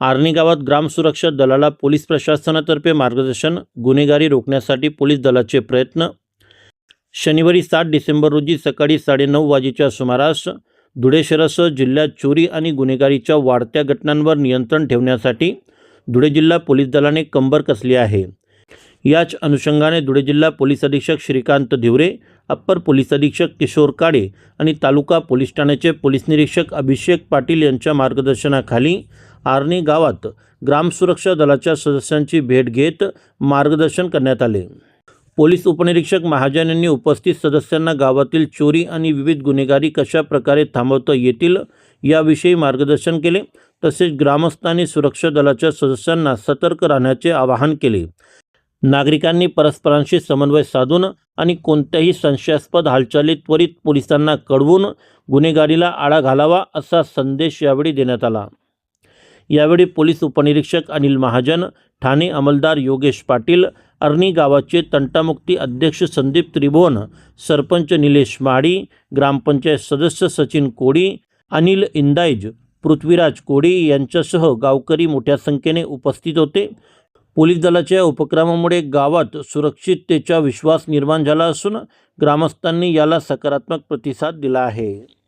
आर्णी गावात ग्रामसुरक्षा दलाला पोलीस प्रशासनातर्फे मार्गदर्शन गुन्हेगारी रोखण्यासाठी पोलीस दलाचे प्रयत्न. शनिवारी सात डिसेंबर रोजी सकाळी साडेनऊ वाजेच्या सुमारास धुळे शहरासह जिल्ह्यात चोरी आणि गुन्हेगारीच्या वाढत्या घटनांवर नियंत्रण ठेवण्यासाठी धुळे जिल्हा पोलीस दलाने कंबर कसली आहे? याच अनुषंगाने धुळे जिल्हा पोलीस अधीक्षक श्रीकांत धिवरे अप्पर पोलीस अधीक्षक किशोर काडे आणि तालुका पोलीस ठाण्याचे पोलीस निरीक्षक अभिषेक पाटील यांच्या मार्गदर्शनाखाली आर्णी गावात ग्रामसुरक्षा दलाच्या सदस्यांची भेट घेत मार्गदर्शन करण्यात आले. पोलीस उपनिरीक्षक महाजन यांनी उपस्थित सदस्यांना गावातील चोरी आणि विविध गुन्हेगारी कशा प्रकारे थांबवता येतील याविषयी मार्गदर्शन केले तसेच ग्रामस्थांनी सुरक्षा दलाच्या सदस्यांना सतर्क राहण्याचे आवाहन केले. नागरिकांनी परस्परांशी समन्वय साधून आणि कोणत्याही संशयास्पद हालचाली त्वरित पोलिसांना कळवून गुन्हेगारीला आळा घालावा असा संदेश यावेळी देण्यात आला. यावेळी पोलीस उपनिरीक्षक अनिल महाजन ठाणे अंमलदार योगेश पाटील अर्नी गावाचे तंटामुक्ती अध्यक्ष संदीप त्रिभुवन सरपंच निलेश माळी ग्रामपंचायत सदस्य सचिन कोडी अनिल इंदाईज पृथ्वीराज कोडी यांच्यासह गावकरी मोठ्या संख्येने उपस्थित होते. पोलीस दलाच्या या उपक्रमामुळे गावात सुरक्षिततेचा विश्वास निर्माण झाला असून ग्रामस्थांनी याला सकारात्मक प्रतिसाद दिला आहे.